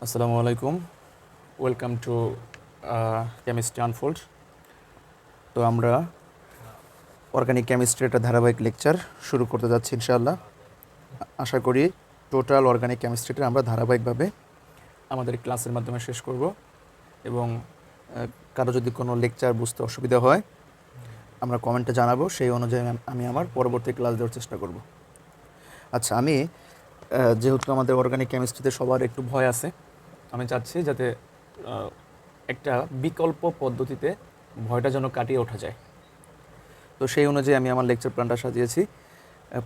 আসসালামু আলাইকুম। Welcome to chemistry unfold তো আমরা অর্গানিক কেমিস্ট্রি একটা ধারাবাহিক লেকচার শুরু করতে যাচ্ছি ইনশাআল্লাহ। আশা করি টোটাল অর্গানিক কেমিস্ট্রিটা আমরা ধারাবাহিকভাবে আমাদের ক্লাসের মাধ্যমে শেষ করব এবং কারও যদি কোনো লেকচার বুঝতে অসুবিধা হয়, আমরা কমেন্টে জানাব, সেই অনুযায়ী আমি- আমি আমার পরবর্তী ক্লাস দেওয়ার চেষ্টা করব। আচ্ছা আমি যেহেতু আমাদের অর্গানিক কেমিস্ট্রিতে সবার একটু ভয় আছে আমি চাচ্ছি যাতে একটা বিকল্প পদ্ধতিতে ভয়টা যেন কাটিয়ে ওঠা যায়। তো সেই অনুযায়ী আমি আমার লেকচার প্ল্যানটা সাজিয়েছি।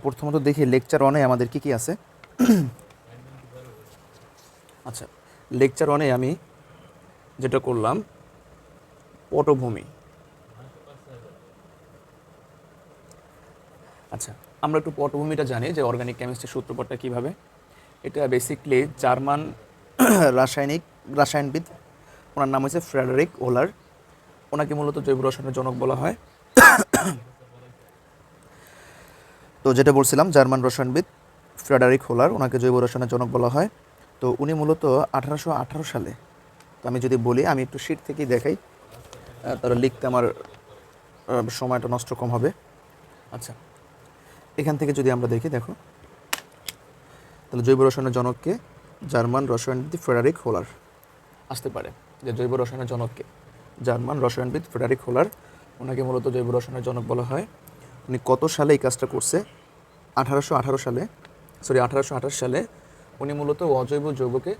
প্রথমত দেখি লেকচার অনে আমাদের কি কি আছে। আচ্ছা লেকচার অনে আমি যেটা করলাম, পটভূমি। আচ্ছা আমরা একটু পটভূমিটা জানি যে অর্গানিক কেমিস্ট্রি সূত্রপাতটা কীভাবে। এটা বেসিকলি জার্মান রাসায়নিক, রাসায়নবিদ। ওনার নাম হচ্ছে ফ্রেডারিক ওলার। ওনাকে মূলত জৈব রসায়নের জনক বলা হয়। তো যেটা বলছিলাম, জার্মান রসায়নবিদ ফ্রেডারিক হোলার ওনাকে জৈব রসায়নের জনক বলা হয়। তো উনি মূলত আঠারোশো আঠারো সালে, তো আমি যদি বলি, আমি একটু শীট থেকেই দেখাই। তাহলে লিখতে আমার সময়টা নষ্ট কম হবে। আচ্ছা এখান থেকে যদি আমরা দেখি, দেখো। তাহলে জৈব রসায়নের জনককে জার্মান রসায়নবিদ ফ্রেডারিক হোলার। আসতে পারে যে জৈব রসায়নের জনককে জার্মান রসায়নবিদ ফ্রেডারিক হোলার ওনাকে মূলত জৈব রসায়নের জনক বলা হয়। উনি কত সালে এই কাজটা করছে? আঠারোশো আঠারো সালে সরি আঠারোশো আঠাশ সালে উনি মূলত অজৈব যৌগকে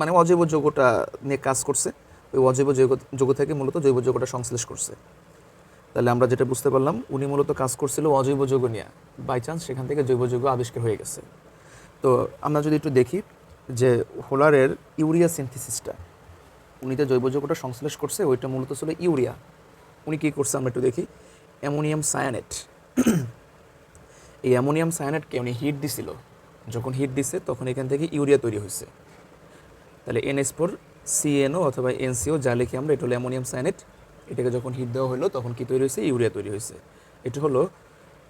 মানে অজৈব যৌগটা নিয়ে কাজ করছে। ওই অজৈব যৌগ যৌগ থেকে মূলত জৈব যৌগটা সংশ্লেষ করছে। তাহলে আমরা যেটা বুঝতে পারলাম উনি মূলত কাজ করছিল অজৈব যৌগ নিয়ে। বাই চান্স সেখান থেকে জৈব যৌগ আবিষ্কার হয়ে গেছে। তো আমরা যদি একটু দেখি যে হোলারের ইউরিয়া সিনথেসিসটা, উনি যে জৈব যৌগটা সংশ্লেষ করছে, ওইটা মূলত ছিল ইউরিয়া। উনি কী করছে আমরা একটু দেখি। Ammonium cyanate. এই অ্যামোনিয়াম সায়ানেটকে উনি হিট দিছিল। যখন হিট দিছে, তখন এখান থেকে ইউরিয়া তৈরি হয়েছে। তাহলে এনএস ফোর, সিএনও অথবা এনসিও, যা লিখে আমরা, এটা হলো অ্যামোনিয়াম সায়ানেট। এটাকে যখন হিট দেওয়া হলো, তখন কী তৈরি হয়েছে? ইউরিয়া তৈরি হয়েছে। এটা হলো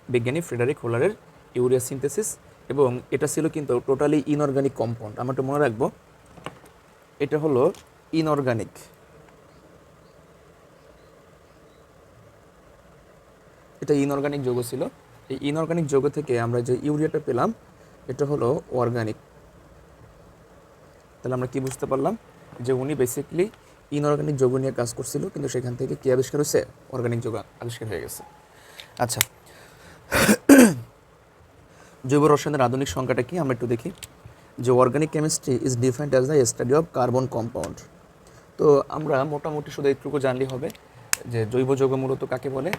বিজ্ঞানী ফ্রেডারিক হোলারের ইউরিয়া সিনথেসিস। এবং এটা ছিল কিন্তু টোটালি ইনঅর্গানিক কম্পাউন্ড আমরা একটু মনে রাখব, এটা হলো ইনঅর্গানিক এটা ইনঅর্গানিক যৌগ ছিল। এই ইনঅর্গানিক যৌগ থেকে আমরা যে ইউরিয়াটা পেলাম, এটা হলো অর্গানিক তাহলে আমরা কি বুঝতে পারলাম? যে উনি বেসিকলি ইনঅর্গানিক যৌগ নিয়ে কাজ করছিল, কিন্তু সেখান থেকে কি আবিষ্কার হয়েছে? অর্গানিক যৌগ আবিষ্কার হয়ে গেছে। আচ্ছা জৈব রসায়নের আধুনিক সংখ্যাটা কি? আমরা একটু দেখি। যে organic chemistry is defined as the study of carbon compound তো আমরা মোটামুটি শুধু এইটুকু জানলেই হবে যে জৈব যৌগ মূলত কাকে বলে?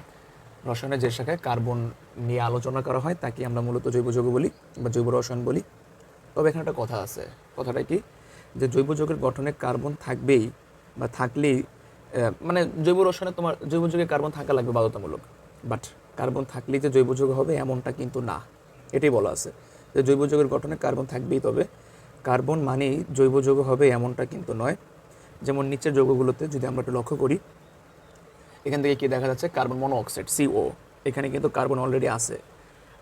রসায়নের যে শাখায় কার্বন নিয়ে আলোচনা করা হয়, তাকে আমরা মূলত জৈব যৌগ বলি বা জৈব রসায়ন বলি। তবে এখানে একটা কথা আছে। কথাটা কি? যে জৈব যৌগের গঠনে কার্বন থাকবেই বা থাকলেই মানে জৈব রসায়নে তোমার, জৈব যৌগে কার্বন থাকা লাগবে বাধ্যতামূলক। বাট কার্বন থাকলেই যে জৈব যৌগ হবে, এমনটা কিন্তু না। এটাই বলা আছে যে জৈব যৌগের গঠনে কার্বন থাকবেই তবে। কার্বন মানেই জৈব যৌগ হবে এমনটা কিন্তু নয়। যেমন নিচের যৌগগুলোতে যদি আমরা একটু লক্ষ্য করি, এখান থেকে কি দেখা যাচ্ছে? কার্বন মনোঅক্সাইড সিও এখানে কিন্তু কার্বন অলরেডি আছে।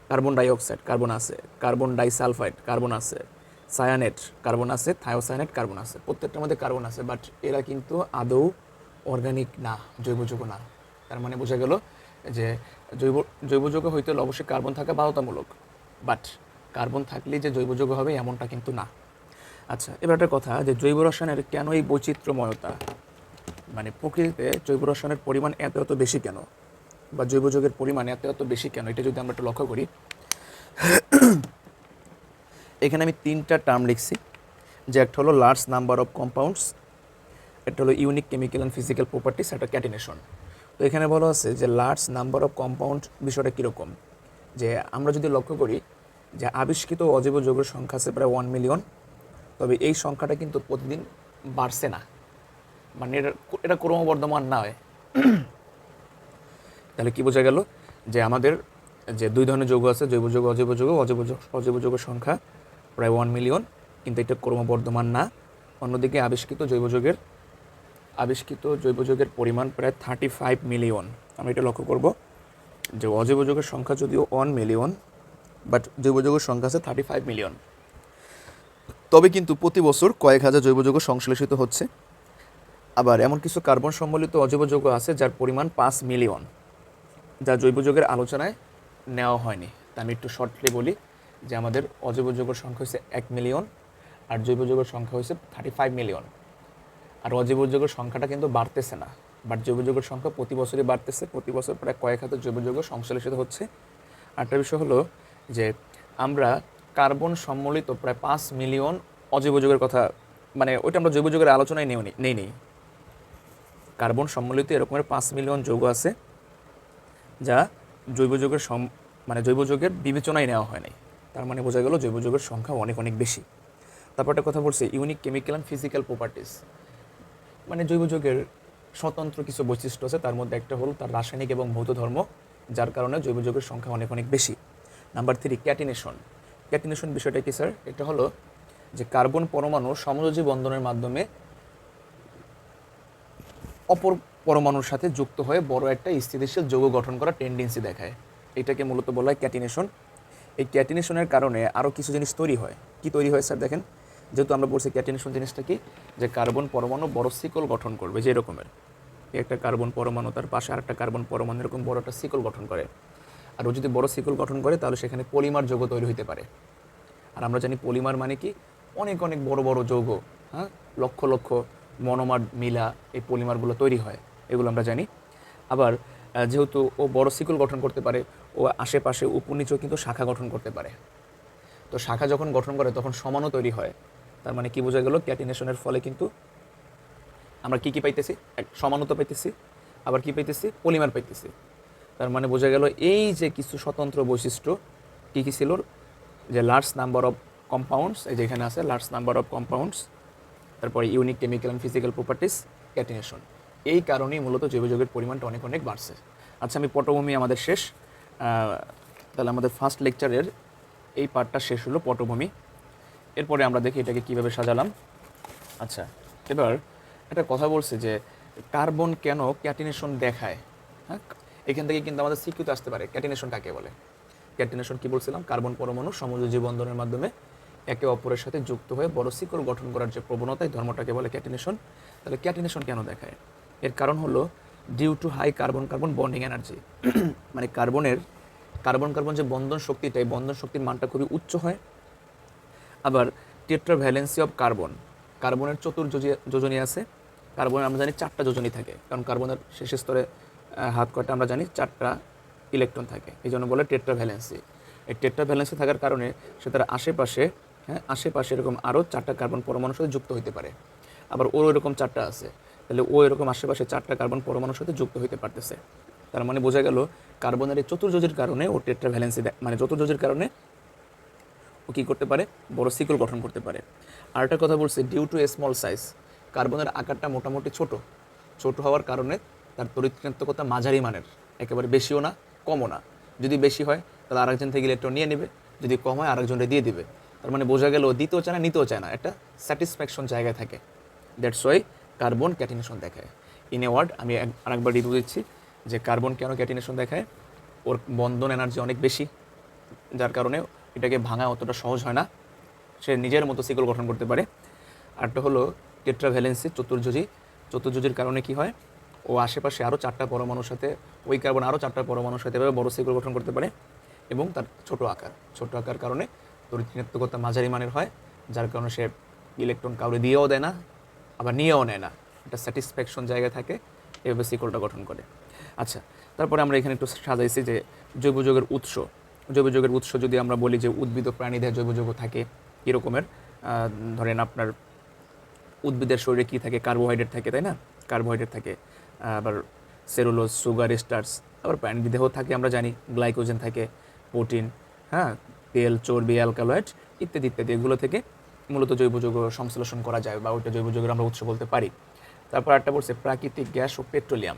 কার্বন ডাইঅক্সাইড, কার্বন আছে। কার্বন ডাইসালফাইড, কার্বন আছে। সায়ানেট, কার্বন আছে। থায়োসায়ানেট, কার্বন আছে। প্রত্যেকটার মধ্যে কার্বন আছে বাট এরা কিন্তু আদৌ অর্গানিক না, জৈব যৌগ না। তার মানে বোঝা গেল যে জৈব জৈব যৌগ হইতে হলে অবশ্যই কার্বন থাকা বাধ্যতামূলক। বাট কার্বন থাকলে যে জৈব যৌগ হবে এমনটা কিন্তু না। আচ্ছা এবার একটা কথা, যে জৈব রসায়নের কেন এই বৈচিত্র্যময়তা? মানে প্রকৃতিতে জৈব রসায়নের পরিমাণ এত এত বেশি কেন? বা জৈব যৌগের পরিমাণ এত এত বেশি কেন? এটা যদি আমরা একটু লক্ষ্য করি। এখানে আমি তিনটা টার্ম লিখছি। যে একটা হলো লার্জ নাম্বার অফ কম্পাউন্ডস একটা হলো unique chemical and physical properties একটা ক্যাটিনেশন তো এখানে বলা আছে যে লার্জ নাম্বার অফ কম্পাউন্ড বিষয়টা কীরকম? যে আমরা যদি লক্ষ্য করি যে আবিষ্কৃত অজৈব যৌগের সংখ্যা আছে প্রায় ওয়ান মিলিয়ন তবে এই সংখ্যাটা কিন্তু প্রতিদিন বাড়ছে না। মানে এটা এটা ক্রমবর্ধমান না হয়। তাহলে কি বোঝা গেল যে আমাদের যে দুই ধরনের যৌগ আছে, জৈব যৌগ, অজৈব যৌগ, অজৈব অজৈব যৌগের সংখ্যা প্রায় ওয়ান মিলিয়ন কিন্তু এটা ক্রমবর্ধমান না। অন্যদিকে আবিষ্কৃত জৈব যৌগের, আবিষ্কৃত জৈব যৌগের পরিমাণ প্রায় থার্টি ফাইভ মিলিয়ন আমরা এটা লক্ষ্য করব। যে অজৈব যৌগের সংখ্যা যদিও ওয়ান মিলিয়ন বাট জৈব যৌগের সংখ্যা আছে থার্টি ফাইভ মিলিয়ন তবে কিন্তু প্রতি বছর কয়েক হাজার জৈব যৌগ সংশ্লেষিত হচ্ছে। আবার এমন কিছু কার্বন সম্বলিত অজৈব যৌগ আছে যার পরিমাণ পাঁচ মিলিয়ন যা জৈব যৌগের আলোচনায় নেওয়া হয়নি। তা আমি একটু শর্টলি বলি যে আমাদের অজৈব যৌগের সংখ্যা হচ্ছে এক মিলিয়ন আর জৈব যৌগের সংখ্যা হচ্ছে থার্টি ফাইভ মিলিয়ন আর অজৈব যৌগের সংখ্যাটা কিন্তু বাড়তেছে না। বাট জৈব যৌগের সংখ্যা প্রতি বছরই বাড়তেছে। প্রতি বছর প্রায় কয়েক হাজার জৈব যৌগ সংশ্লেষিত হচ্ছে। আরেকটা বিষয় হলো যে আমরা কার্বন সম্মিলিত প্রায় পাঁচ মিলিয়ন অজৈব যৌগের কথা মানে ওইটা আমরা জৈব যৌগের আলোচনায় নেই নেই নেই। কার্বন সম্মিলিত এরকমের পাঁচ মিলিয়ন যৌগ আছে যা জৈব যৌগের সম মানে জৈব যৌগের বিবেচনায় নেওয়া হয় নাই। তার মানে বোঝা গেল জৈব যৌগের সংখ্যা অনেক অনেক বেশি। তারপর একটা কথা বলছে, unique chemical and physical properties মানে জৈব যৌগের স্বতন্ত্র কিছু বৈশিষ্ট্য আছে, তার মধ্যে একটা হলো তার রাসায়নিক এবং ভৌত ধর্ম, যার কারণে জৈব যৌগের সংখ্যা অনেক অনেক বেশি। নাম্বার থ্রি ক্যাটিনেশন ক্যাটিনেশন বিষয়টা কি স্যার এটা হলো যে কার্বন পরমাণু সমযোজী বন্ধনের মাধ্যমে অপর পরমাণুর সাথে যুক্ত হয়ে বড় একটা স্থিতিশীল যৌগ গঠন করার টেন্ডেন্সি দেখায়। এটাকে মূলত বলা হয় ক্যাটিনেশন এই ক্যাটিনেশনের কারণে আরও কিছু জিনিস তৈরি হয়। কি তৈরি হয় স্যার দেখেন? যেহেতু আমরা বলছি ক্যাটিনেশন জিনিসটা কি? যে কার্বন পরমাণু বড় সিকল গঠন করবে, যে এরকমের। একটা কার্বন পরমাণু, তার পাশে আরেকটা কার্বন পরমাণু, এরকম বড় একটা সিকল গঠন করে। আর ও যদি বড় সিকল গঠন করে, তাহলে সেখানে পলিমার যৌগ তৈরি হতে পারে। আর আমরা জানি পলিমার মানে কি? অনেক অনেক বড় বড় যৌগ হ্যাঁ? লক্ষ লক্ষ মনোমার মিলা এই পলিমারগুলো তৈরি হয়, এগুলো আমরা জানি। আবার যেহেতু ও বড় সিকল গঠন করতে পারে, ও আশেপাশে উপনিচেও কিন্তু শাখা গঠন করতে পারে। তো শাখা যখন গঠন করে, তখন সমানও তৈরি হয়। তার মানে কি বোঝা গেল? ক্যাটিনেশনের ফলে কিন্তু আমরা কি কি পাইতেছি? এক, সমানতা পাইতেছি, আবার কি পাইতেছি? পলিমার পাইতেছি। তার মানে বোঝা গেল এই যে কিছু স্বতন্ত্র বৈশিষ্ট্য, কী কী ছিল? যে লার্জ নাম্বার অফ কম্পাউন্ডস এই যেখানে আছে লার্জ নাম্বার অফ কম্পাউন্ডস তারপরে unique chemical and physical properties catenation এই কারণেই মূলত জৈব যৌগের পরিমাণটা অনেক অনেক বাড়ছে। আচ্ছা আমি পটভূমি আমাদের শেষ। তাহলে আমাদের ফার্স্ট লেকচারের এই পার্টটা শেষ হলো পটভূমি। এরপরে আমরা দেখি এটাকে কীভাবে সাজালাম। আচ্ছা এবার একটা কথা বলছে যে কার্বন কেন ক্যাটিনেশন দেখায়? হ্যাঁ এখান থেকে কিন্তু আমাদের সিকিউতে আসতে পারে। ক্যাটিনেশন কাকে বলে? ক্যাটিনেশন কি বলছিলাম? কার্বন পরমাণু সমযোজী বন্ধনের মাধ্যমে একে অপরের সাথে যুক্ত হয়ে বড় শিকল গঠন করার যে প্রবণতা, এই ধর্মটাকে বলে ক্যাটিনেশন। তাহলে ক্যাটিনেশন কেন দেখায়? এর কারণ হলো due to high carbon carbon bonding energy মানে কার্বনের কার্বন কার্বন যে বন্ধন শক্তিটা, এই বন্ধন শক্তির মানটা খুবই উচ্চ হয়। আবার টেট্রা ভ্যালেন্সি অফ কার্বন। কার্বনের চতুর যোজনী আছে, কার্বনের আমরা জানি চারটা যোজনী থাকে। কারণ কার্বনের শেষ স্তরে হাত কয়টা আমরা জানি চারটা ইলেকট্রন থাকে। এই জন্য বলে টেট্রা ভ্যালেন্সি এই টেট্রা ভ্যালেন্সি থাকার কারণে সে তার আশেপাশে হ্যাঁ আশেপাশে এরকম আরও চারটা কার্বন পরমাণুর সাথে যুক্ত হতে পারে। আবার ওর এরকম চারটা আছে। তাহলে ও এরকম আশেপাশে চারটা কার্বন পরমাণুর সাথে যুক্ত হতে পারতেছে। তার মানে বোঝা গেল, কার্বনের এই চতুর্যোজীর কারণে ও টেট্রা ভ্যালেন্সি দেয় মানে চতুর্যোজীর কারণে ও কী করতে পারে? বড় সিকল গঠন করতে পারে। আর একটা কথা বলছে due to a small size কার্বনের আকারটা মোটামুটি ছোট। ছোট হওয়ার কারণে তার তরিৎকৃতকতা মাঝারি মানের, একেবারে বেশিও না, কমও না। যদি বেশি হয়, তাহলে আরেকজন থেকে ইলেকট্রন নিয়ে নেবে। যদি কম হয় আরেকজনকে দিয়ে দিবে। তার মানে বোঝা গেল দিতেও চায় না, নিতেও চায় না। একটা স্যাটিসফ্যাকশন জায়গায় থাকে। দ্যাটস ওয়াই কার্বন ক্যাটিনেশন দেখায়। ইন এ ওয়ার্ড আমি আরেকবার রিভিউ দিচ্ছি যে কার্বন কেন ক্যাটিনেশন দেখায়? ওর বন্ধন এনার্জি অনেক বেশি, যার কারণে এটাকে ভাঙা অতটা সহজ হয় না। সে নিজের মতো সিকল গঠন করতে পারে। আরটা হলো টেট্রাভ্যালেন্সি চতুর্যোজী চতুর্যোজীর কারণে কি হয়? ও আশেপাশে আরও চারটা পরমাণুর সাথে, ওই কার্বন আরও চারটা পরমাণুর সাথে এভাবে বড় সিকল গঠন করতে পারে এবং তার ছোট আকার। ছোট আকার কারণে তরিৎকৃতকতা মাঝারি মানের হয়, যার কারণে সে ইলেকট্রন কাউরে দিয়েও দেয় না, আবার নিয়েও নেয় না। একটা স্যাটিসফ্যাকশন জায়গায় থাকে, এভাবে সিকলটা গঠন করে। আচ্ছা তারপরে আমরা এখানে একটু সাজাইছি যে জৈব যৌগের উৎস। জৈব যৌগের উৎস যদি আমরা বলি যে উদ্ভিদ ও প্রাণীদের জৈব যৌগ থাকে, এরকমের ধরেন আপনার উদ্ভিদের শরীরে কী থাকে? কার্বোহাইড্রেট থাকে, তাই না? কার্বোহাইড্রেট থাকে, আবার সেরুলোজ সুগার স্টার্স আবার প্রাণীর দেহ থাকে, আমরা জানি গ্লাইকোজেন থাকে প্রোটিন হ্যাঁ? তেল, চর্বি অ্যালকালয়েড ইত্যাদি ইত্যাদি, এগুলো থেকে মূলত জৈব যৌগ সংশ্লেষণ করা যায় বা ওইটা জৈব যৌগের আমরা উৎস বলতে পারি। তারপর একটা বলছে প্রাকৃতিক গ্যাস ও পেট্রোলিয়াম।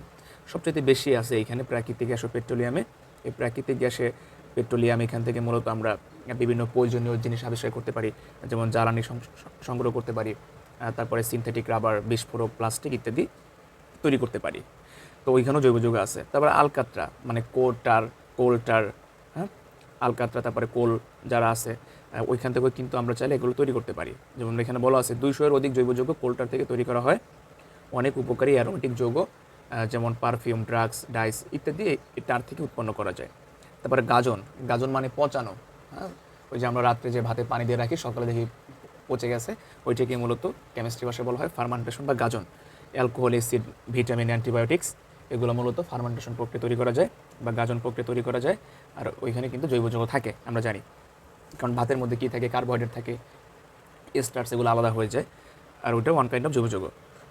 সবচেয়ে বেশি আছে এখানে প্রাকৃতিক গ্যাস ও পেট্রোলিয়ামে। এই প্রাকৃতিক গ্যাসে পেট্রোলিয়াম, এখান থেকে মূলত আমরা বিভিন্ন প্রয়োজনীয় জিনিস আবিষ্কার করতে পারি, যেমন জ্বালানি সংগ্রহ করতে পারি তারপরে সিনথেটিক রাবার বিস্ফোরক প্লাস্টিক ইত্যাদি তৈরি করতে পারি। তো ওইখানেও জৈব যৌগ আছে। তারপরে আলকাত্রা মানে কোটার, কোলটার হ্যাঁ? আলকাত্রা, তারপরে কোল যারা আছে ওইখান থেকে কিন্তু আমরা চাইলে এগুলো তৈরি করতে পারি। যেমন এখানে বলা আছে, দুইশো এর অধিক জৈব যৌগ কোলটার থেকে তৈরি করা হয়। অনেক উপকারী অ্যারোমেটিক যৌগ যেমন পারফিউম ড্রাগস ডাইস ইত্যাদি তার থেকে উৎপন্ন করা যায়। তারপরে গাজন গাজন মানে পচানো হ্যাঁ? ওই যে আমরা রাত্রে যে ভাতে পানি দিয়ে রাখি, সকালে দেখি পচে গেছে ওইটাকে মূলত কেমিস্ট্রি ভাষায় বলা হয় ফার্মান্টেশন বা গাজন। অ্যালকোহল এসিড ভিটামিন অ্যান্টিবায়োটিক্স এগুলো মূলত ফার্মান্টেশন প্রক্রিয়া তৈরি করা যায় বা গাজন প্রক্রিয়া তৈরি করা যায়, আর ওইখানে কিন্তু জৈব যৌগ থাকে, আমরা জানি। কারণ ভাতের মধ্যে কী থাকে? কার্বোহাইড্রেট থাকে স্টার্স এগুলো আলাদা হয়ে যায়, আর ওইটা ওয়ান কাইন্ড অফ জৈব যৌগ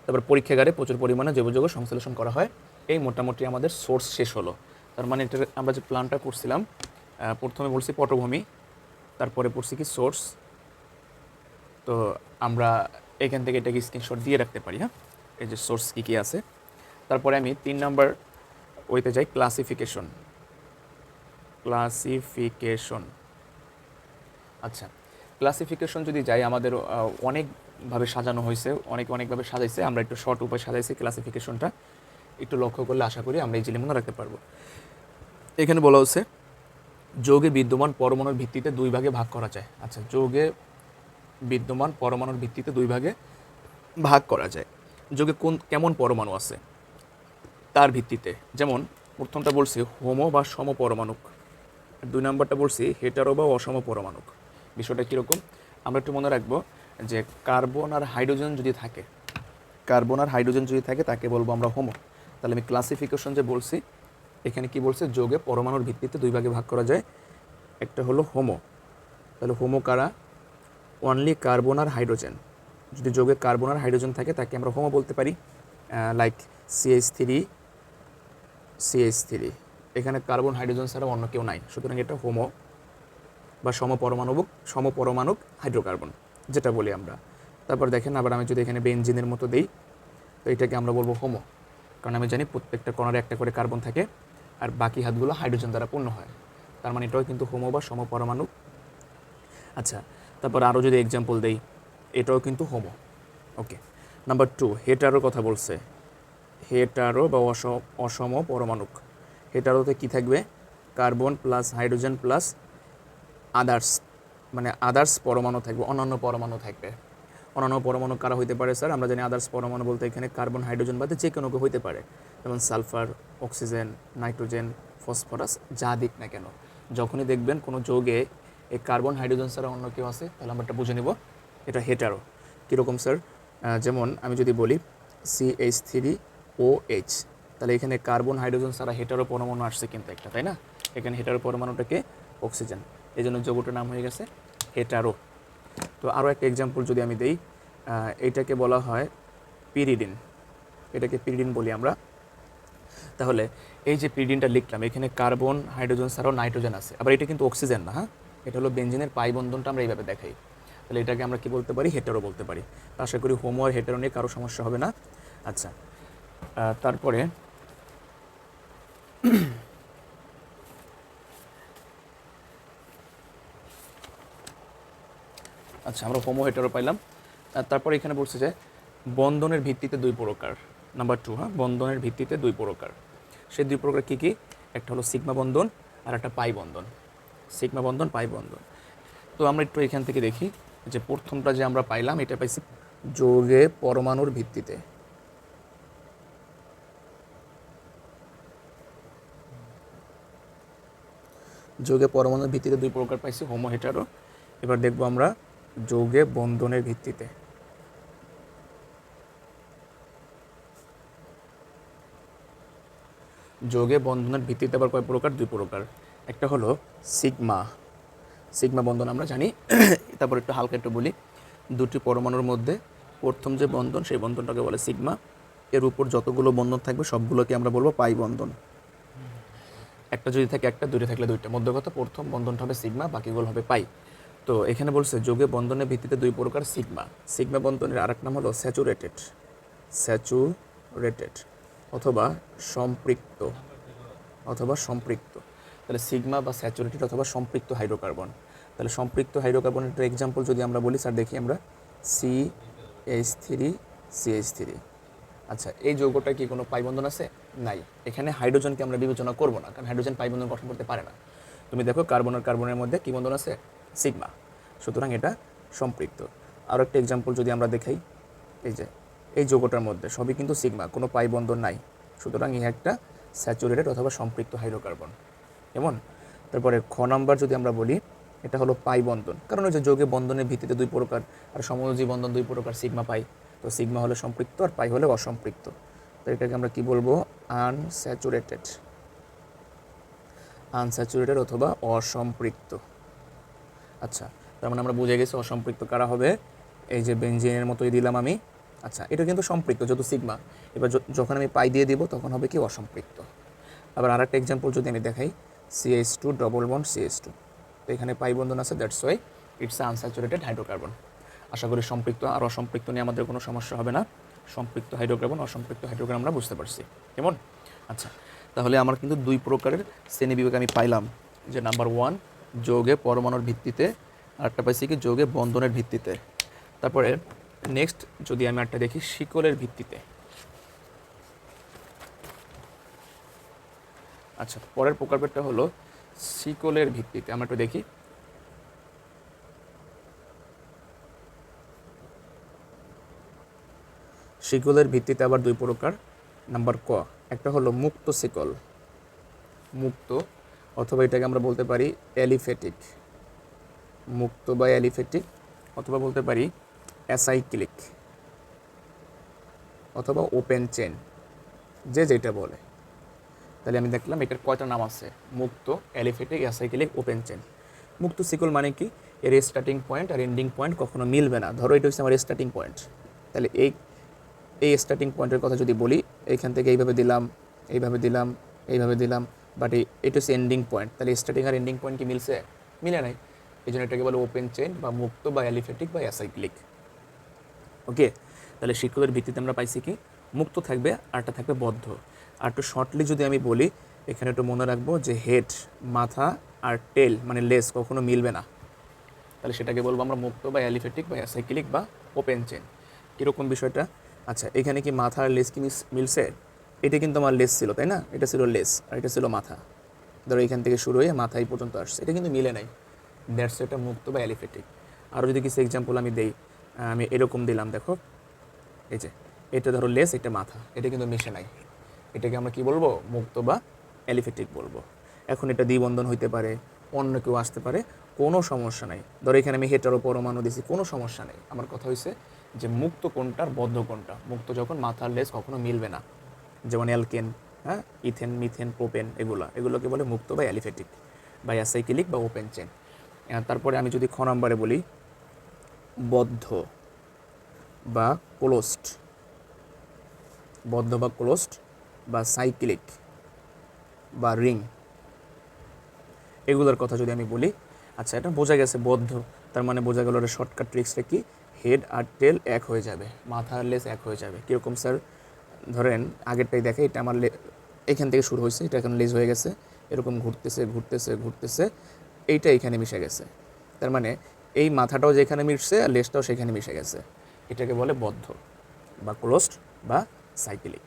তারপর পরীক্ষাগারে প্রচুর পরিমাণে জৈব যৌগ সংশ্লেষণ করা হয়। এই মোটামুটি আমাদের সোর্স শেষ হলো। তার মানে এটা আমরা যে প্ল্যানটা করছিলাম প্রথমে বলছি পটভূমি, তারপরে পড়ছি কি সোর্স তো আমরা এখান থেকে এটাকে স্ক্রিনশট দিয়ে রাখতে পারি হ্যাঁ? এই যে সোর্স কী কী আছে। তারপরে আমি তিন নাম্বার ওইতে যাই ক্লাসিফিকেশন ক্লাসিফিকেশন আচ্ছা ক্লাসিফিকেশন যদি যাই, আমাদের অনেকভাবে সাজানো হয়েছে, অনেক অনেকভাবে সাজাইছে, আমরা একটু শর্ট উপায় সাজাইছি ক্লাসিফিকেশনটা একটু লক্ষ্য করলে আশা করি আমরা এই জিনিস মনে রাখতে পারব। এখানে বলা হচ্ছে, যোগে বিদ্যমান পরমাণুর ভিত্তিতে দুই ভাগে ভাগ করা যায়। আচ্ছা যোগে বিদ্যমান পরমাণুর ভিত্তিতে দুই ভাগে ভাগ করা যায়। যোগে কোন, কেমন পরমাণু আছে? তার ভিত্তিতে, যেমন প্রথমটা বলছি হোমো বা সম পরমাণুক দুই নাম্বারটা বলছি হেটারো বা অসম পরমাণুক বিষয়টা কীরকম? আমরা একটু মনে রাখব যে কার্বন আর হাইড্রোজেন যদি থাকে, কার্বন আর হাইড্রোজেন যদি থাকে, তাকে বলব আমরা হোমো। তাহলে আমি ক্লাসিফিকেশন যে বলছি, এখানে কি বলছে? যোগে পরমাণুর ভিত্তিতে দুই ভাগে ভাগ করা যায়। একটা হলো হোমো তাহলে হোমো কারা? অনলি কার্বন আর হাইড্রোজেন যদি যোগে কার্বন আর হাইড্রোজেন থাকে, তাকে আমরা হোমো বলতে পারি। Like CH three CH three এখানে কার্বন হাইড্রোজেন ছাড়া অন্য কেউ নাই। সুতরাং এটা হোমো বা সমপরমাণুক সমপরমাণুক হাইড্রোকার্বন যেটা বলি আমরা। তারপর দেখেন, আবার আমি যদি এখানে বেঞ্জিনের মতো দিই, তো এটাকে আমরা বলব হোমো কারণ আমি জানি প্রত্যেকটা কণারে একটা করে কার্বন থাকে আর বাকি হাতগুলো হাইড্রোজেন দ্বারা পূর্ণ হয়। তার মানে এটাও কিন্তু হোমো বা সমপরমাণু। আচ্ছা তারপর আরও যদি এক্সাম্পল দেই, এটাও কিন্তু হোমো। ওকে নাম্বার টু হেটারোর কথা বলছে। হেটারো বা অসম অসম পরমাণুক হেটারোতে কি থাকবে? Carbon plus hydrogen plus others মানে আদার্স পরমাণু থাকবে, অন্যান্য পরমাণু থাকবে। অন্যান্য পরমাণু কারা হইতে পারে, স্যার? আমরা জানি আদার্স পরমাণু বলতে এখানে কার্বন হাইড্রোজেন বাদে যে কোনো হইতে পারে। যেমন সালফার অক্সিজেন নাইট্রোজেন ফসফরাস যা দিক না কেন। যখনই দেখবেন কোনো যৌগে এই কার্বন হাইড্রোজেন ছাড়া অন্য কেউ আছে, তাহলে আমরা এটা বুঝে নেব। এটা হেটারো কীরকম, স্যার? যেমন আমি যদি বলি C H three O H তাহলে এখানে কার্বন হাইড্রোজেন ছাড়া হেটারো পরমাণু আসছে কিন্তু একটা, তাই না? এখানে হেটারো পরমাণুটাকে অক্সিজেন এই জন্য যৌগটার নাম হয়ে গেছে হেটারো তো আরও একটা এক্সাম্পল যদি আমি দেই এটাকে বলা হয় পিরিডিন এটাকে পিরিডিন বলি আমরা। তাহলে এই যে পিরিডিনটা লিখলাম, এখানে কার্বন হাইড্রোজেন ছাড়াও নাইট্রোজেন আছে। আবার এটা কিন্তু অক্সিজেন না হ্যাঁ? এটা হলো বেঞ্জিনের পাই বন্ধনটা আমরা এইভাবে দেখাই। তাহলে এটাকে আমরা কি বলতে পারি? হেটারও বলতে পারি। আশা করি হোমো আর হেটারো নিয়ে কারও সমস্যা হবে না। আচ্ছা তারপরে আচ্ছা আমরা হোমো হেটারও পাইলাম। তারপর এখানে বলছে যে, বন্ধনের ভিত্তিতে দুই প্রকার। নাম্বার টু হ্যাঁ? বন্ধনের ভিত্তিতে দুই প্রকার। সেই দুই প্রকার কী কী? একটা হলো সিগমা বন্ধন আর একটা পাই বন্ধন। সিগমা বন্ধন পাই বন্ধন। তো আমরা একটু এখান থেকে দেখি যে প্রথমটা যে আমরা পাইলাম, এটা পাইছি যোগে পরমাণুর ভিত্তিতে। যোগে পরমাণুর ভিত্তিতে দুই প্রকার পাইছি হোমো হেটারো এবার দেখব আমরা যোগে বন্ধনের ভিত্তিতে। যোগে বন্ধনের ভিত্তিতে আবার কয় প্রকার? দুই প্রকার। একটা হলো সিগমা। সিগমা বন্ধন আমরা জানি। তারপর একটু হালকা একটু বলি। দুটি পরমাণুর মধ্যে প্রথম যে বন্ধন, সেই বন্ধনটাকে বলে সিগমা। এর উপর যতগুলো বন্ধন থাকবে, সবগুলোকে আমরা বলব পাই বন্ধন। একটা যদি থাকে একটা, দুইটা থাকলে দুইটা। মধ্যগত প্রথম বন্ধনটা হবে সিগমা, বাকিগুলো হবে পাই। তো এখানে বলছে যোগে বন্ধনের ভিত্তিতে দুই প্রকার সিগমা। সিগমা বন্ধনের আরেক নাম হলো স্যাচুরেটেড স্যাচুরেটেড অথবা সম্পৃক্ত অথবা সম্পৃক্ত। তাহলে সিগমা বা স্যাচুরেটেড অথবা সম্পৃক্ত হাইড্রোকার্বন। তাহলে সম্পৃক্ত হাইড্রোকার্বনের একটা এক্সাম্পল যদি আমরা বলি, স্যার, দেখি আমরা। C H three C H three আচ্ছা এই যৌগটা কি কোনো পাইবন্ধন আছে? নাই। এখানে হাইড্রোজেনকে আমরা বিবেচনা করব না, কারণ হাইড্রোজেন পাইবন্ধন গঠন করতে পারে না। তুমি দেখো, কার্বন আর কার্বনের মধ্যে কী বন্ধন আছে? সিগমা। সুতরাং এটা সম্পৃক্ত। আরও একটা এক্সাম্পল যদি আমরা দেখাই, এই যে, এই যৌগটার মধ্যে সবই কিন্তু সিগমা, কোনো পাই বন্ধন নাই। সুতরাং এই একটা স্যাচুরেটেড অথবা সম্পৃক্ত হাইড্রোকার্বন এমন তারপরে খ নাম্বার যদি আমরা বলি, এটা হলো পাই বন্ধন। কারণ ওই যে যৌগে বন্ধনের ভিত্তিতে দুই প্রকার, আর সমযোজী বন্ধন দুই প্রকার সিগমা পাই। তো সিগমা হলে সম্পৃক্ত আর পাই হলে অসম্পৃক্ত। তো এটাকে আমরা কি বলব? আনস্যাচুরেটেড আনস্যাচুরেটেড অথবা অসম্পৃক্ত। আচ্ছা তার মানে আমরা বুঝে গেছি অসম্পৃক্ত কারা হবে। এই যে বেঞ্জিনের মতোই দিলাম আমি। আচ্ছা এটা কিন্তু সম্পৃক্ত যত সিগমা। এবার যখন আমি পাই দিয়ে দিব, তখন হবে কি অসম্পৃক্ত। আবার আরেকটা এক্সাম্পল যদি আমি দেখাই CS two double bond CS two তো এখানে পাই বন্ধন আছে that's why it's unsaturated hydrocarbon আশা করি সম্পৃক্ত, আর অসম্পৃক্ত নিয়ে আমাদের কোনো সমস্যা হবে না। সম্পৃক্ত হাইড্রোকার্বন অসম্পৃক্ত হাইড্রোকার্বন আমরা বুঝতে পারছি। কেমন? আচ্ছা তাহলে আমার কিন্তু দুই প্রকারের শ্রেণি বিভাগ আমি পাইলাম, যে নাম্বার ওয়ান যৌগে পরমাণুর ভিত্তিতে আরেকটা পাইছি কি যোগে বন্ধনের ভিত্তিতে। তারপরে নেক্সট যদি আমি একটা দেখি, শিকলের ভিত্তিতে। আচ্ছা পরের প্রকল্পটা হলো শিকলের ভিত্তিতে। আমরা একটু দেখি। শিকলের ভিত্তিতে আবার দুই প্রকার। নাম্বার ক, একটা হলো মুক্ত শিকল। মুক্ত অথবা এটাকে আমরা বলতে পারি অ্যালিফেটিক মুক্ত বা অ্যালিফেটিক অথবা বলতে পারি অ্যাসাইক্লিক অথবা ওপেন চেন যে যেটা বলে। তাহলে আমি দেখলাম এটার কয়টা নাম আছে? মুক্ত অ্যালিফেটিক অ্যাসাইক্লিক, ওপেন চেন মুক্ত সিকল মানে কি? এর স্টার্টিং পয়েন্ট আর এন্ডিং পয়েন্ট কখনো মিলবে না। ধরো এটা হচ্ছে আমার স্টার্টিং পয়েন্ট তাহলে এই এই স্টার্টিং পয়েন্টের কথা যদি বলি এইখান থেকে এইভাবে দিলাম এইভাবে দিলাম এইভাবে দিলাম বাট এটা হচ্ছে এন্ডিং পয়েন্ট তাহলে স্টার্টিং আর এন্ডিং পয়েন্ট কি মিলছে? মিলে নাই। এই জন্য এটাকে বলে ওপেন চেন বা মুক্ত বা অ্যালিফেটিক বা অ্যাসাইক্লিক ওকে তাহলে শিক্ষকের ভিত্তিতে আমরা পাইছি কি? মুক্ত থাকবে আরটা থাকবে বদ্ধ। আর একটু শর্টলি যদি আমি বলি, এখানে একটু মনে রাখব যে হেড মাথা আর টেল মানে লেস কখনো মিলবে না। তাহলে সেটাকে বলব আমরা মুক্ত বা অ্যালিফেটিক বা অ্যাসাইক্লিক বা ওপেন চেন কীরকম বিষয়টা? আচ্ছা এখানে কি মাথা আর লেস কি মিলছে? এটা কিন্তু আমার লেস ছিল, তাই না? এটা ছিল লেস আর এটা ছিল মাথা। ধরো এখান থেকে শুরু হয়ে মাথায় পর্যন্ত আসছে। এটা কিন্তু মিলে নাই। দ্যাটস এটা মুক্ত বা অ্যালিফেটিক আরও যদি কিছু এক্সাম্পল আমি দেই আমি এরকম দিলাম, দেখো। এই যে, এটা ধরো লেস এটা মাথা। এটা কিন্তু মিশে নাই। এটাকে আমরা কি বলব? মুক্ত বা অ্যালিফেটিক বলব। এখন এটা দ্বিবন্ধন হইতে পারে, অন্য কেউ আসতে পারে, কোনো সমস্যা নাই। ধরো এখানে আমি হেটারও পরমাণু দিছি, কোনো সমস্যা নেই। আমার কথা হয়েছে যে মুক্ত কোনটার বদ্ধ কোনটা? মুক্ত যখন মাথার লেস কখনো মিলবে না। যেমন অ্যালকেন হ্যাঁ? ইথেন, মিথেন, প্রোপেন এগুলো। এগুলোকে বলে মুক্ত বা অ্যালিফেটিক বা অ্যাসাইক্লিক বা ওপেন চেন তারপরে আমি যদি খ নম্বরে বলি, বদ্ধ বা ক্লোস্ট বদ্ধ বা ক্লোস্ট বা সাইক্লিক বা রিং। এগুলোর কথা যদি আমি বলি আচ্ছা এটা বোঝা গেছে বদ্ধ। তার মানে বোঝা গেল শর্টকাট ট্রিক্সটা কি? হেড আর টেল এক হয়ে যাবে মাথা আর লেস এক হয়ে যাবে। কীরকম স্যার ধরেন আগেরটাই দেখে, এটা আমার এখান থেকে শুরু হয়েছে, এটা এখন লেজ হয়ে গেছে, এরকম ঘুরতেছে ঘুরতেছে ঘুরতেছে, এইটা এখানে মিশে গেছে। তার মানে এই মাথাটাও যেখানে মিশছে আর লেজটাও সেখানে মিশে গেছে। এটাকে বলে বদ্ধ বা ক্লোজড বা সাইকেলিক।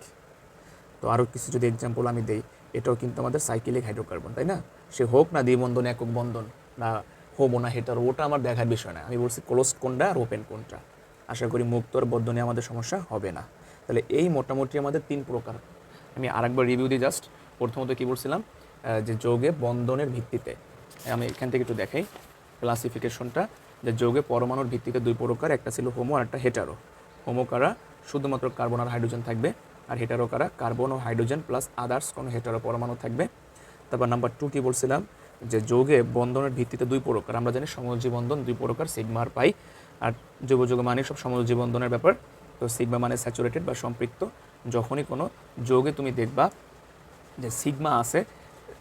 তো আরও কিছু যদি এক্সাম্পল আমি দেই, এটাও কিন্তু আমাদের সাইকেলিক হাইড্রোকার্বন, তাই না? সে হোক না দ্বিবন্ধন, একক বন্ধন, না হোমো, না হেটার, ওটা আমার দেখার বিষয় না। আমি বলছি ক্লোজ কোনটা আর ওপেন কোনটা। আশা করি মুক্ত আর বদ্ধ নিয়ে আমাদের সমস্যা হবে না। তাহলে এই মোটামুটি আমাদের তিন প্রকার। আমি আরেকবার রিভিউ দিই জাস্ট প্রথমত কী বলছিলাম যে যোগে বন্ধনের ভিত্তিতে। আমি এখান থেকে একটু দেখাই ক্লাসিফিকেশনটা যে যোগে পরমাণুর ভিত্তিতে দুই প্রকার, একটা ছিল হোমো আর একটা হেটারো হোমো কারা? শুধুমাত্র কার্বন আর হাইড্রোজেন থাকবে। আর হেটারো কারা? কার্বন ও হাইড্রোজেন প্লাস আদার্স কোনো হেটারো পরমাণু থাকবে। তারপর নাম্বার টু কি বলছিলাম যে যোগে বন্ধনের ভিত্তিতে দুই প্রকার। আমরা জানি সমযোজী বন্ধন দুই প্রকার সিগমার পাই আর যুগ যুগ মানে সব সমযোজী বন্ধনের ব্যাপার। তো সিগমা মানে স্যাচুরেটেড বা সম্পৃক্ত। যখনই কোনো যোগে তুমি দেখবা যে সিগমা আছে,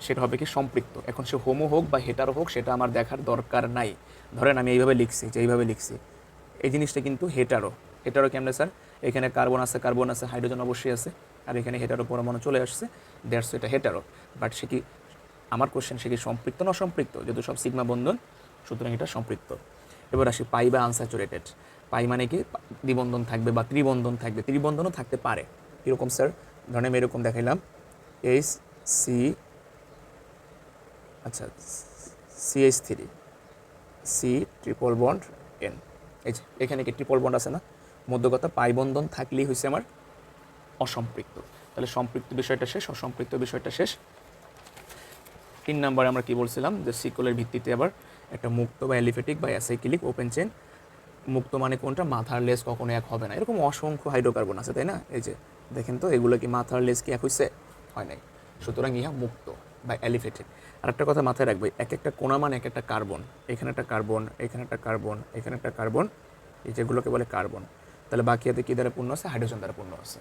সেটা হবে কি সম্পৃক্ত। এখন সে হোমো হোক বা হেটারো হোক, সেটা আমার দেখার দরকার নাই। ধরেন আমি এইভাবে লিখছি, যে এইভাবে লিখছি। এই জিনিসটা কিন্তু হেটারো হেটারো কেমনে স্যার এখানে কার্বন আছে কার্বন আছে হাইড্রোজেন অবশ্যই আছে। আর এখানে হেটারো পরমাণু চলে আসছে দ্যাটস এটা হেটারো বাট সে কি, আমার কোশ্চেন সে কি সম্পৃক্ত না সম্পৃক্ত যেহেতু সব সিগমা বন্ধন, সুতরাং এটা সম্পৃক্ত। এবার আসি পাই বা আনস্যাচুরেটেড পাই মানে কি দ্বিবন্ধন থাকবে বা ত্রিবন্ধন থাকবে। ত্রিবন্ধনও থাকতে পারে। এরকম, স্যার। ধরেন আমি এরকম দেখাইলাম। এইচ সি আচ্ছা CH three C triple bond N এই যে, এখানে কি ট্রিপল বন্ড আছে না? মধ্যগতা পাই বন্ধন থাকলেই হয়েছে আমার অসম্পৃক্ত। তাহলে সম্পৃক্ত বিষয়টা শেষ, অসম্পৃক্ত বিষয়টা শেষ। তিন নম্বরে আমরা কি বলছিলাম? যে সিকলের ভিত্তিতে আবার একটা মুক্ত বা এলিফেটিক বা অ্যাসাইক্লিক ওপেন চেন মুক্ত মানে কোনটা? মাথার লেস কখনো এক হবে না। এরকম অসংখ্য হাইড্রোকার্বন আছে, তাই না? এই যে, দেখেন তো, এগুলো কি মাথার লেস কি এক হয়েছে হয় নাই। সুতরাং ইহা মুক্ত বা এলিফেটেড আর একটা কথা মাথায় রাখবে এক একটা কোনা মানে এক একটা কার্বন এখানে একটা কার্বন এখানে একটা কার্বন এখানে একটা কার্বন এই যেগুলোকে বলে কার্বন তাহলে বাকি হাতে কী দ্বারা পূর্ণ আছে? হাইড্রোজেন দ্বারা পূর্ণ আছে।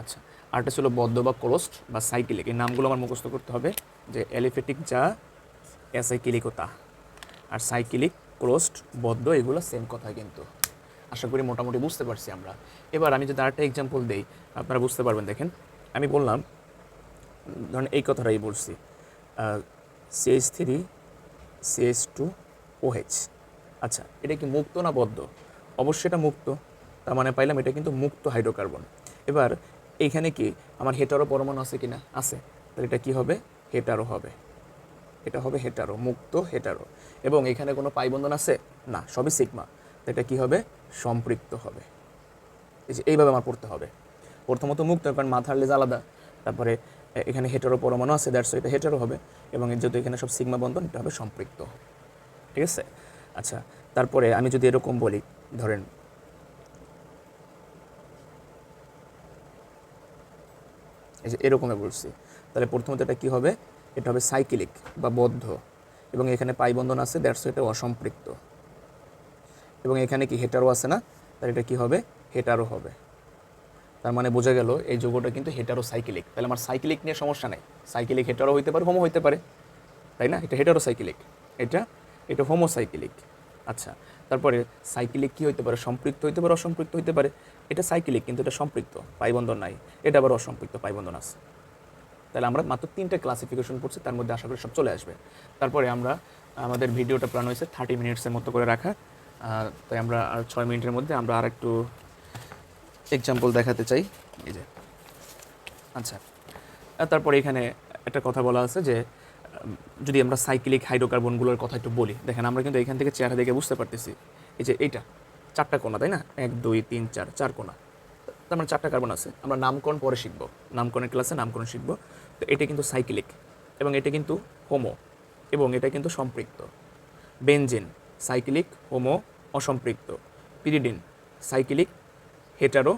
আচ্ছা আরটা ছিল বদ্ধ বা ক্লোস্ট বা সাইকেলিক এই নামগুলো আমার মুখস্থ করতে হবে, যে এলিফেটিক যা অ্যাসাইকেলিকও তা। আর সাইকেলিক ক্লোস্ট বদ্ধ, এগুলো সেম কথা কিন্তু। আশা করি মোটামুটি বুঝতে পারছি আমরা। এবার আমি যদি আরেকটা এক্সাম্পল দিই, আপনারা বুঝতে পারবেন, দেখেন। আমি বললাম, ধরেন এই কথাটাই বলছি CH three CH two OH আচ্ছা এটা কি মুক্ত না বদ্ধ? অবশ্যই এটা মুক্ত। তার মানে পাইলাম এটা কিন্তু মুক্ত হাইড্রোকার্বন। এবার, এইখানে কি আমার হেটারো পরমাণু আছে কি না আছে। তাহলে এটা কি হবে? হেটারো হবে। এটা হবে হেটারো মুক্ত হেটারো এবং এখানে কোনো পাইবন্ধন আছে? না, সবই সিগমা এটা কি হবে? সম্পৃক্ত হবে। এই যে এইভাবে আমার পড়তে হবে। প্রথমত মুক্ত, কারণ মাথার লেজ আলাদা। তারপরে এখানে হেটারো পরমাণু আছে দ্যাটস এটা হেটারো হবে। এবং যেহেতু এখানে সব সিগমা বন্ধন, এটা হবে সম্পৃক্ত। ঠিক আছে? আচ্ছা তারপরে আমি যদি এরকম বলি, ধরেন এই যে এরকমই বলছি। তাহলে প্রথমত এটা কি হবে? এটা হবে সাইকেলিক বা বদ্ধ এবং এখানে পাইবন্ধন আছে দ্যাটস এটা অসম্পৃক্ত। এবং এখানে কি হেটারও আছে না, তাহলে এটা কি হবে? হেটারও হবে। তার মানে বোঝা গেল এই যৌগটা কিন্তু হেটারো সাইকেলিক। তাহলে আমার সাইকেলিক নিয়ে সমস্যা নেই। সাইকেলিক হেটারও হইতে পারে হোমো হইতে পারে। তাই না? এটা হেটারো সাইকেলিক। এটা এটা হোমো সাইকেলিক। আচ্ছা তারপরে সাইকেলিক কি হইতে পারে? সম্পৃক্ত হইতে পারে, অসম্পৃক্ত হইতে পারে। এটা সাইকেলিক, কিন্তু এটা সম্পৃক্ত পাইবন্ধন নাই। এটা আবার অসম্পৃক্ত পাইবন্ধন আছে। তাহলে আমরা মাত্র তিনটে ক্লাসিফিকেশন পড়ছি, তার মধ্যে আশা করি সব চলে আসবে। তারপরে আমরা, আমাদের ভিডিওটা প্ল্যান হয়েছে থার্টি মিনিটসের মতো করে রাখা। তাই আমরা আর ছয় মিনিটের মধ্যে আমরা আর একটু এক্সাম্পল দেখাতে চাই। এই যে আচ্ছা। তারপরে এখানে একটা কথা বলা আছে যে যদি আমরা সাইক্লিক হাইড্রোকার্বনগুলোর কথা একটু বলি, দেখেন আমরা কিন্তু এখান থেকে চেহারা দেখে বুঝতে পারতেছি। এই যে এইটা, চারটা কোণা তাই না? এক, দুই, তিন, চার চার কোণা তার মানে চারটা কার্বন আছে। আমরা নামকরণ পরে শিখব। নামকরণের ক্লাসে নামকরণ শিখব। তো এটা কিন্তু সাইক্লিক এবং এটা কিন্তু হোমো এবং এটা কিন্তু সম্পৃক্ত। বেনজিন, সাইক্লিক, হোমো, অসম্পৃক্ত। পিরিডিন, সাইক্লিক, হেটারো,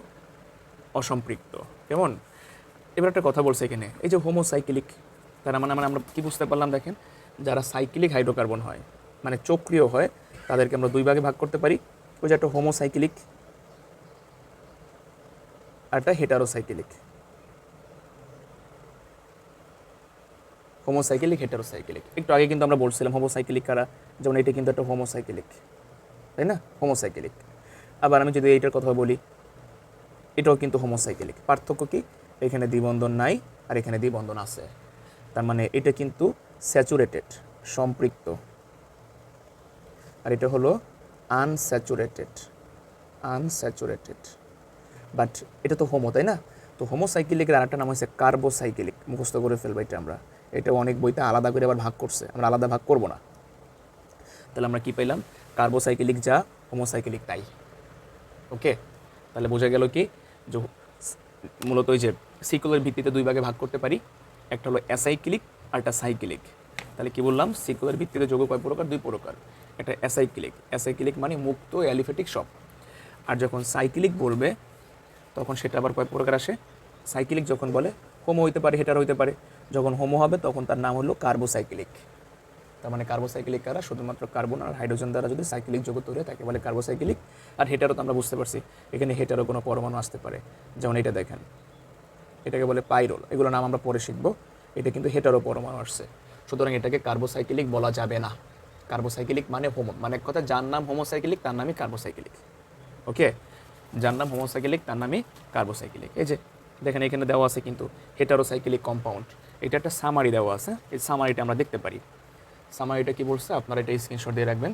অসম্পৃক্ত। কেমন? এবার একটা কথা বলছে এখানে। এই যে হোমো সাইক্লিক, তারা মানে মানে আমরা কি বুঝতে পারলাম দেখেন? যারা সাইক্লিক হাইড্রোকার্বন হয় মানে চক্রীয় হয়, তাদেরকে আমরা দুই ভাগে ভাগ করতে পারি। ওই যে একটা হোমো সাইক্লিক আর একটা হেটারোসাইকেলিক হোমোসাইকেলিক হেটারোসাইকেলিক একটু আগে কিন্তু আমরা বলছিলাম হোমোসাইকেলিক কারা? যেমন এটা কিন্তু একটা হোমোসাইকেলিক তাই না? হোমোসাইকেলিক আবার আমি যদি এইটার কথা বলি, এটাও কিন্তু হোমোসাইকেলিক পার্থক্য কি? এখানে দ্বিবন্ধন নাই আর এখানে দ্বিবন্ধন আছে। তার মানে এটা কিন্তু স্যাচুরেটেড সম্পৃক্ত। আর এটা হলো আনস্যাচুরেটেড আনস্যাচুরেটেড বাট এটা তো হোমো তাই না? তো হোমোসাইকেলিকের আরেকটা নাম হচ্ছে কার্বোসাইকেলিক মুখস্থ করে ফেলব এটা আমরা। এটা অনেক বইতে আলাদা করে আবার ভাগ করছে। আমরা আলাদা ভাগ করব না। তাহলে আমরা কি পেলাম কার্বোসাইকেলিক যা, হোমোসাইকেলিক তাই। ওকে? তাহলে বোঝা গেল কি? যে মূলত ওই যে সিকুলের ভিত্তিতে দুই ভাগে ভাগ করতে পারি। একটা হলো অ্যাসাইক্লিক আর একটা সাইক্লিক তাহলে কি বললাম? সিকুলের ভিত্তিতে যোগ কয় প্রকার, দুই প্রকার। একটা অ্যাসাইক্লিক অ্যাসাইক্লিক মানে মুক্ত অ্যালিফেটিক সব। আর যখন সাইক্লিক বলবে, তখন সেটা আবার কয় প্রকার আসে? সাইক্লিক যখন বলে হোমো হইতে পারে হেটার হইতে পারে যখন হোমো হবে, তখন তার নাম হলো কার্বোসাইক্লিক তার মানে কার্বোসাইক্লিক কারা? শুধুমাত্র কার্বন আর হাইড্রোজেন দ্বারা যদি সাইক্লিক যোগ তৈরি তাকে বলে কার্বোসাইক্লিক আর হেটারও তো আমরা বুঝতে পারছি, এখানে হেটারও কোনো পরমাণু আসতে পারে। যেমন এটা দেখেন, এটাকে বলে পাইরোল এগুলো নাম আমরা পরে শিখব। এটা কিন্তু হেটারও পরমাণু আসছে। সুতরাং এটাকে কার্বোসাইক্লিক বলা যাবে না। কার্বোসাইক্লিক মানে হোমো মানে কথা, যার নাম হোমোসাইক্লিক তার নামই কার্বোসাইক্লিক ওকে? যার নাম হোমোসাইকেলিক তার নামই কার্বোসাইকেলিক এই যে, দেখেন এখানে দেওয়া আছে কিন্তু হেটারোসাইকেলিক কম্পাউন্ড এটা একটা সামারি দেওয়া আছে। এই সামারিটা আমরা দেখতে পারি। সামারিটা কি বলছে? আপনারা এটা স্ক্রিনশট দিয়ে রাখবেন।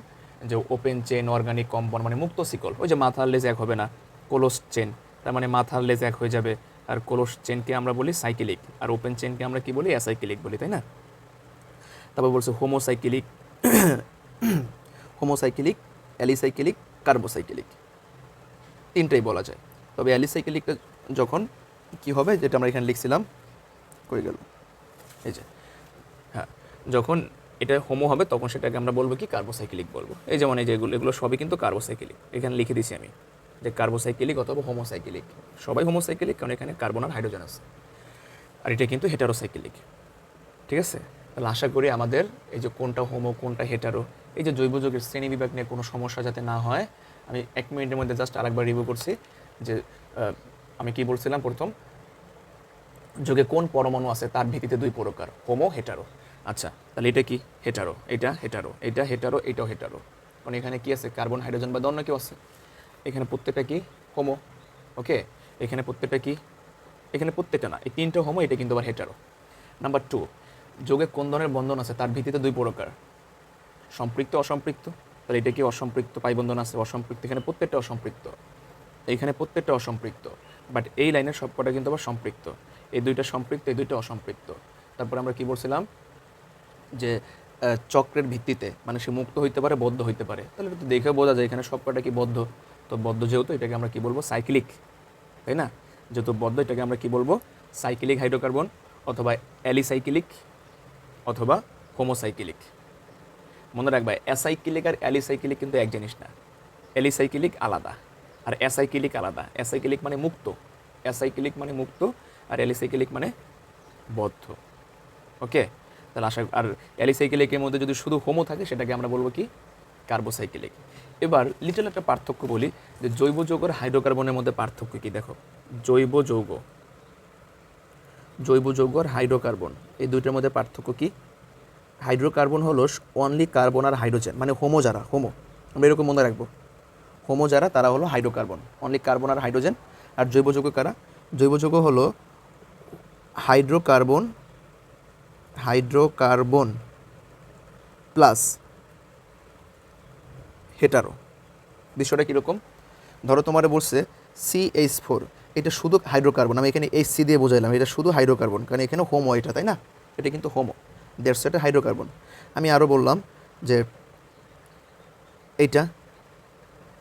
যে ওপেন চেন অর্গানিক কম্পাউন্ড মানে মুক্ত শিকল। ওই যে মাথার লেজ এক হবে না কোলোস চেন তার মানে মাথার লেজ এক হয়ে যাবে। আর কোলোস চেনকে আমরা বলি সাইকেলিক আর ওপেন চেনকে আমরা কি বলি? অ্যাসাইকেলিক বলি, তাই না? তারপর বলছে হোমোসাইকেলিক হোমোসাইকেলিক অ্যালিসাইকেলিক কার্বোসাইকেলিক তিনটাই বলা যায়। তবে অ্যালিসাইকেলিকটা যখন কি হবে, যেটা আমরা এখানে লিখছিলাম, কই গেল? এই যে হ্যাঁ যখন এটা হোমো হবে, তখন সেটাকে আমরা বলব কি কার্বোসাইকেলিক বলব। এই যেমন এই যেগুলো এগুলো সবই কিন্তু কার্বোসাইকেলিক এখানে লিখে দিছি আমি যে কার্বোসাইকেলিক অথবা হোমোসাইকেলিক সবাই হোমোসাইকেলিক কারণ এখানে কার্বন আর হাইড্রোজেন আছে। আর এটা কিন্তু হেটারোসাইকেলিক ঠিক আছে? তাহলে আশা করি আমাদের এই যে কোনটা হোমো কোনটা হেটারো এই যে জৈব যৌগের শ্রেণি বিভাগ নিয়ে কোনো সমস্যা যাতে না হয়, আমি এক মিনিটের মধ্যে জাস্ট আরেকবার রিভিউ করছি যে আমি কি বলছিলাম প্রথম? যোগে কোন পরমাণু আছে তার ভিত্তিতে দুই প্রকার হোমো হেটারো আচ্ছা তাহলে এটা কি? হেটারো এটা হেটারো এটা হেটারো এটাও হেটারো মানে এখানে কি আছে? কার্বন হাইড্রোজেন বা অন্য কেউ আছে? এখানে প্রত্যেকটা কি? হোমো ওকে এখানে প্রত্যেকটা কি? এখানে প্রত্যেকটা না। এই তিনটা হোমো এটা কিন্তু আবার হেটারো নাম্বার টু যোগে কোন ধরনের বন্ধন আছে তার ভিত্তিতে দুই প্রকার? সম্পৃক্ত, অসম্পৃক্ত? তাহলে এটা কি অসম্পৃক্ত? পাইবন্ধন আছে, অসম্পৃক্ত। এখানে প্রত্যেকটা অসম্পৃক্ত। এইখানে প্রত্যেকটা অসম্পৃক্ত। বাট এই লাইনের সবকটা কিন্তু আবার সম্পৃক্ত। এই দুইটা সম্পৃক্ত, এই দুইটা অসম্পৃক্ত। তারপর আমরা কি বলছিলাম? যে চক্রের ভিত্তিতে মানে সে মুক্ত হইতে পারে, বদ্ধ হইতে পারে। তাহলে তো দেখে বোঝা যায়, এখানে সবকটা কি বদ্ধ? তো বদ্ধ যেহেতু, এটাকে আমরা কি বলব? সাইক্লিক, তাই না? যেহেতু বদ্ধ, এটাকে আমরা কি বলব? সাইক্লিক হাইড্রোকার্বন অথবা অ্যালিসাইক্লিক অথবা হোমোসাইক্লিক। মনে রাখবা, অ্যাসাইক্লিক আর অ্যালিসাইক্লিক কিন্তু এক জিনিস না। অ্যালিসাইক্লিক আলাদা, আর অ্যাসাইক্লিক আলাদা। অ্যাসাইক্লিক মানে মুক্ত। অ্যাসাইক্লিক মানে মুক্ত আর অ্যালিসাইক্লিক মানে বদ্ধ। ওকে তাহলে আশা আর অ্যালিসাইক্লিকের মধ্যে যদি শুধু হোমো থাকে, সেটাকে আমরা বলব কি? কার্বোসাইক্লিক এবার লিটল একটা পার্থক্য বলি, যে জৈব যৌগ আর হাইড্রোকার্বনের মধ্যে পার্থক্য কি? দেখো, জৈব যৌগ। জৈব যৌগ আর হাইড্রোকার্বন এই দুইটার মধ্যে পার্থক্য কি? হাইড্রোকার্বন হলো অনলি কার্বন আর হাইড্রোজেন মানে হোমো যারা হোমো আমরা এরকম মনে রাখব। হোমো যারা, তারা হলো হাইড্রোকার্বন অনলি কার্বন আর হাইড্রোজেন আর জৈব যৌগ কারা? জৈব যৌগ হলো হাইড্রোকার্বন হাইড্রোকার্বন প্লাস হেটারো। বিষয়টা কীরকম? ধরো তোমার বলছে সি এইচ ফোর, এটা শুধু হাইড্রোকার্বন, আমি এখানে এইচ সি দিয়ে বোঝাইলাম, এটা শুধু হাইড্রোকার্বন, কারণ এখানে হোমো এটা, তাই না? এটা কিন্তু হোমো দেড় সেটা হাইড্রোকার্বন। আমি আরও বললাম যে এইটা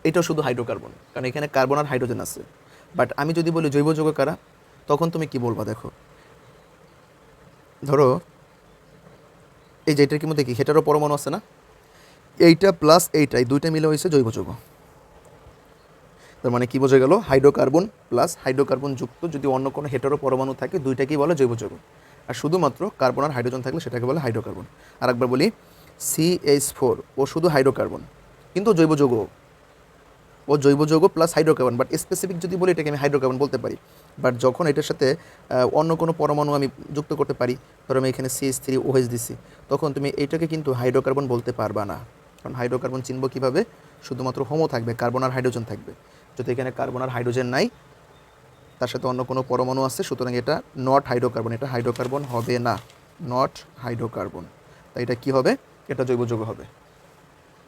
এটাও শুধু হাইড্রোকার্বন, কারণ এখানে কার্বন আর হাইড্রোজেন আছে। বাট আমি যদি বলি জৈব যৌগ কারা তখন তুমি কি বলবা দেখো? ধরো, এই যে এটার কি মধ্যে কি? হেটারও পরমাণু আছে না? এইটা প্লাস এইটা, এই দুইটা মিলে হয়েছে জৈব যৌগ। তার মানে কি বোঝা গেল? হাইড্রোকার্বন প্লাস হাইড্রোকার্বন যুক্ত যদি অন্য কোনো হেটারো পরমাণু থাকে, দুইটাকেই বলে জৈব যৌগ। আর শুধুমাত্র কার্বন আর হাইড্রোজেন থাকলে সেটাকে বলে হাইড্রোকার্বন। আর একবার বলি সি এইচ ফোর ও শুধু হাইড্রোকার্বন, কিন্তু জৈব যৌগ ও জৈব যৌগ প্লাস হাইড্রোকার্বন বাট স্পেসিফিক যদি বলি, এটাকে আমি হাইড্রোকার্বন বলতে পারি। বাট যখন এটার সাথে অন্য কোনো পরমাণু আমি যুক্ত করতে পারি, ধরো আমি এখানে সিএস থ্রি ওএইচ দিছি, তখন তুমি এইটাকে কিন্তু হাইড্রোকার্বন বলতে পারবা না। কারণ হাইড্রোকার্বন চিনব কীভাবে? শুধুমাত্র হোমো থাকবে কার্বন আর হাইড্রোজেন থাকবে। যদি এখানে কার্বন আর হাইড্রোজেন নাই, তার সাথে অন্য কোনো পরমাণু আছে, সুতরাং এটা নট হাইড্রোকার্বন এটা হাইড্রোকার্বন হবে না। নট হাইড্রোকার্বন তাই এটা কি হবে? এটা জৈব যৌগ হবে।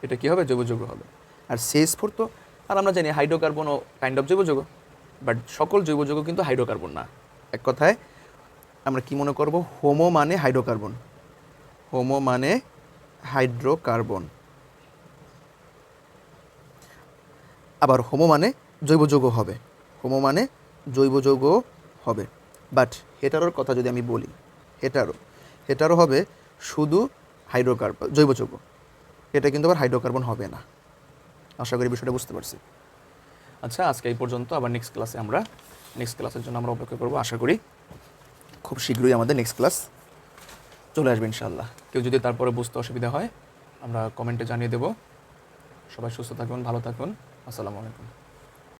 এটা কি হবে? জৈব যৌগ হবে। আর সিএস ফোর তো, আর আমরা জানি হাইড্রোকার্বনও কাইন্ড অফ জৈব যৌগ। বাট সকল জৈব যৌগ কিন্তু হাইড্রোকার্বন না। এক কথায়, আমরা কি মনে করব? হোমো মানে হাইড্রোকার্বন। হোমো মানে হাইড্রোকার্বন। আবার হোমো মানে জৈব যৌগ হবে। হোমো মানে জৈব যৌগ হবে। বাট হেটারোর কথা যদি আমি বলি, হেটারো হেটারো হবে শুধু হাইড্রোকার্বন জৈব যৌগ। এটা কিন্তু আবার হাইড্রোকার্বন হবে না। আশা করি বিষয়টা বুঝতে পারছি। আচ্ছা আজকে এই পর্যন্ত আবার নেক্সট ক্লাসে আমরা নেক্সট ক্লাসের জন্য আমরা অপেক্ষা করব। আশা করি খুব শীঘ্রই আমাদের নেক্সট ক্লাস চলে আসবে ইনশাল্লাহ কেউ যদি তারপরে বুঝতে অসুবিধা হয়, আমরা কমেন্টে জানিয়ে দেব। সবাই সুস্থ থাকুন, ভালো থাকুন। আসসালামু আলাইকুম।